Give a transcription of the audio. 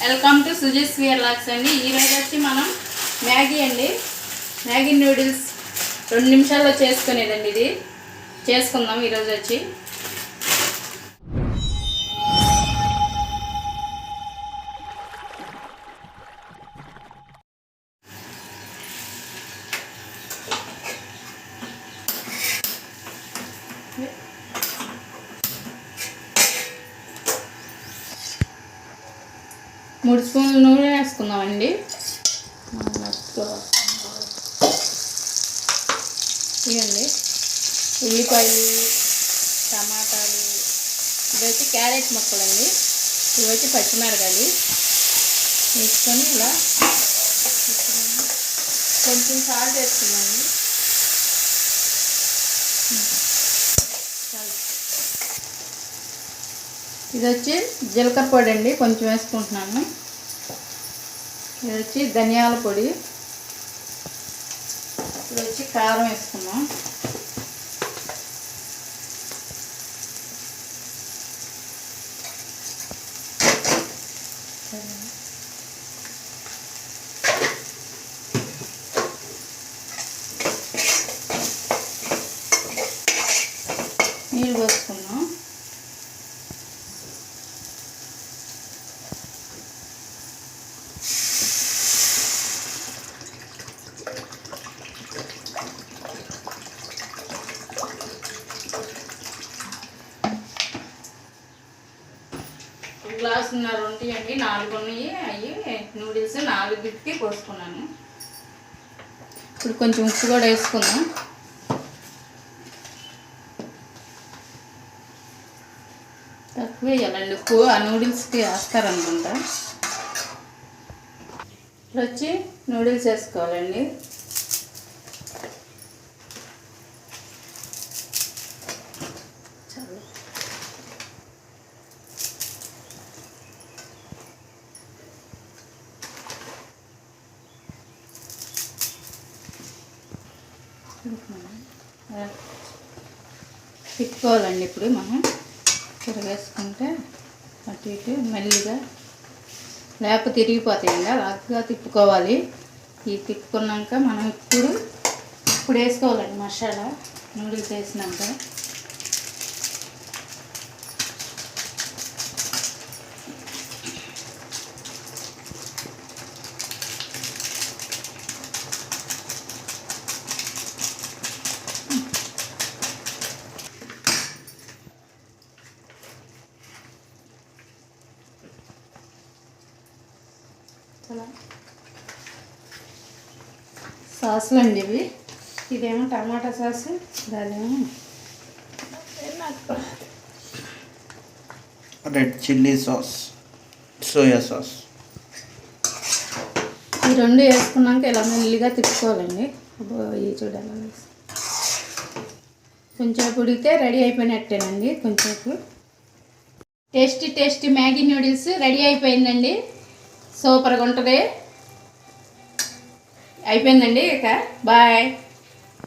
Welcome to Sujith స్వీర్ లాక్స్ అండి. ఈరోజు వచ్చి మనం మ్యాగీ అండి. మ్యాగీ నూడిల్స్ రెండు నిమిషాల్లో చేసుకునేదండి ఇది. చేసుకుందాం ఈరోజు వచ్చి. మూడు స్పూన్లు నూనె వేసుకుందామండి. ఇవ్వండి ఉల్లిపాయలు టమాటాలు ఇవి వచ్చి క్యారెట్ ముక్కలండి. ఇవి వచ్చి పచ్చిమిరకాయలు. వేసుకొని ఇలా కొంచెం సాల్ట్ వేసుకున్నాము ఇది వచ్చి జీలకర్ర పొడి అండి కొంచెం వేసుకుంటున్నాను. ఇది వచ్చి ధనియాల పొడి. ఇది వచ్చి కారం వేసుకున్నాం నీళ్ళు గ్లాసున్నర ఉంటాయండి. నాలుగు ఉన్నాయి అవి నూడిల్స్ నాలుగుకి పోసుకున్నాను ఇప్పుడు కొంచెం ఉప్పు కూడా వేసుకుందాం. తక్కువ వేయాలండి ఉప్పు ఆ నూడిల్స్కి వేస్తారనుకుంటా. ఇప్పుడు వచ్చి నూడిల్స్ వేసుకోవాలండి. తిప్పుకోవాలండి ఇప్పుడు మనం. తిరగేసుకుంటే అటు ఇటు మెల్లిగా లేకపోతే తిరిగిపోతాయండి అలాగా తిప్పుకోవాలి. ఈ తిప్పుకున్నాక మనం ఇప్పుడు ఇప్పుడు వేసుకోవాలండి మసాలా నూడిల్స్ వేసినాక. సాసులు అండి ఇవి. ఇదేమో tomato sauce దాదేమో red chilli sauce soya sauce. ఈ రెండు వేసుకున్నాక ఇలా మెల్లిగా తిప్పుకోవాలండి. ఇవి చూడాలి. కొంచెం ఉడికితే రెడీ అయిపోయినట్టేనండి కొంచెంసేపు tasty tasty Maggi noodles ready అయిపోయిందండి. సూపర్గా ఉంటుంది. అయిపోయిందండి ఇక. బాయ్.